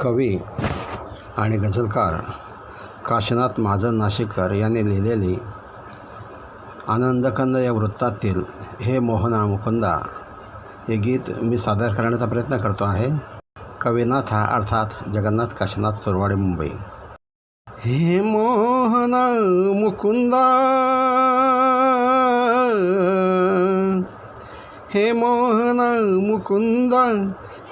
कवी आणि गझलकार काशीनाथ महाजन नाशिककर यांनी लिहिलेली आनंदकंद या वृत्तातील हे मोहना मुकुंदा हे गीत मी सादर करण्याचा प्रयत्न करतो आहे. कविनाथा अर्थात जगन्नाथ काशीनाथ सुरवाडी मुंबई. हे मोहना मुकुंदा हे मोहना मुकुंदा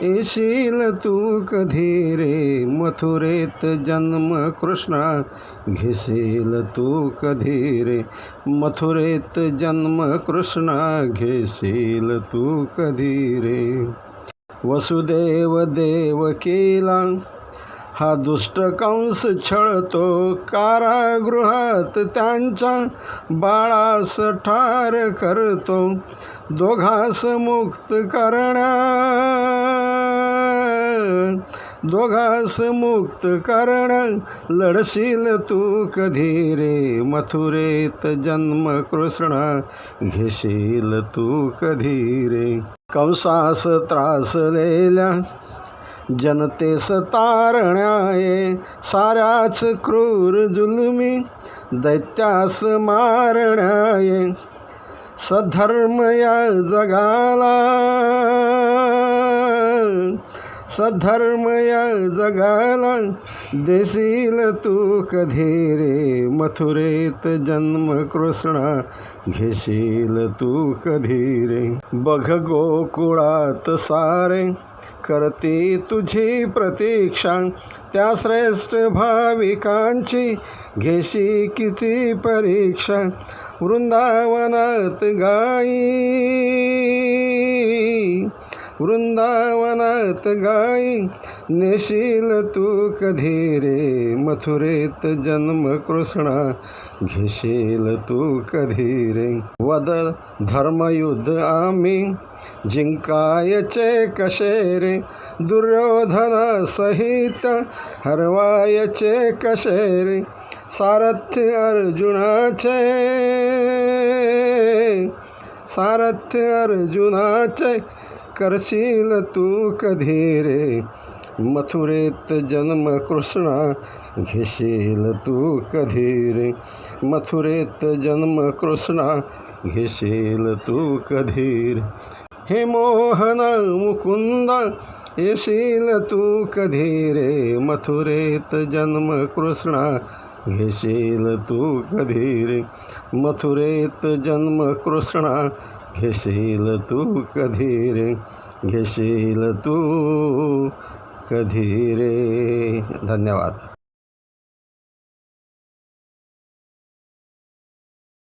येशील तू कधी रे? मथुरेत जन्म कृष्णा घेशील तू कधी रे? मथुरेत जन्म कृष्णा घेशील तू कधी रे? वसुदेव देव केला हा दुष्ट कंस छळतो. कारागृहात त्यांच्या बाळास ठार करतो. दोघास मुक्त करण्या दोघास मुक्त करण लढशील तू कधी रे? मथुरेत जन्म कृष्ण घेशील तू कधी रे? कंसास त्रासलेल्या जनतेस तारण्याये साऱ्याच क्रूर जुलमी दैत्यास मारण्याये सधर्म या जगाला. सधर्म या जगाला देशील तू कधी रे? मथुरेत जन्म कृष्णा घेशील तू कधी रे? बघ गोकुळात सारे करते तुझी प्रतीक्षा. त्या श्रेष्ठ भाविकांची घेशी किती परीक्षा. वृंदावनात गाई. वृंदावनात गाई नेशील तू कधी रे? मथुरेत जन्म कृष्णा घेशील तू कधी रे? वद धर्मयुद्ध आम्ही जिंकायचे कसे रे? दुर्योधना सहित हरवायचे कसे रे? सारथ्य अर्जुनाचे सारथ्य अर्जुनाचे करशील तू कधी रे मथुरेत जन्म कृष्णा घेशील तू कधी रे मथुरेत जन्म कृष्णा घेशील तू कधी रे हे मोहन मुकुंद येशील तू कधी रे मथुरेत जन्म कृष्णा घेशील तू कधी रे मथुरेत जन्म कृष्णा घेशील तू कधी रे घेशील तू कधी रे धन्यवाद.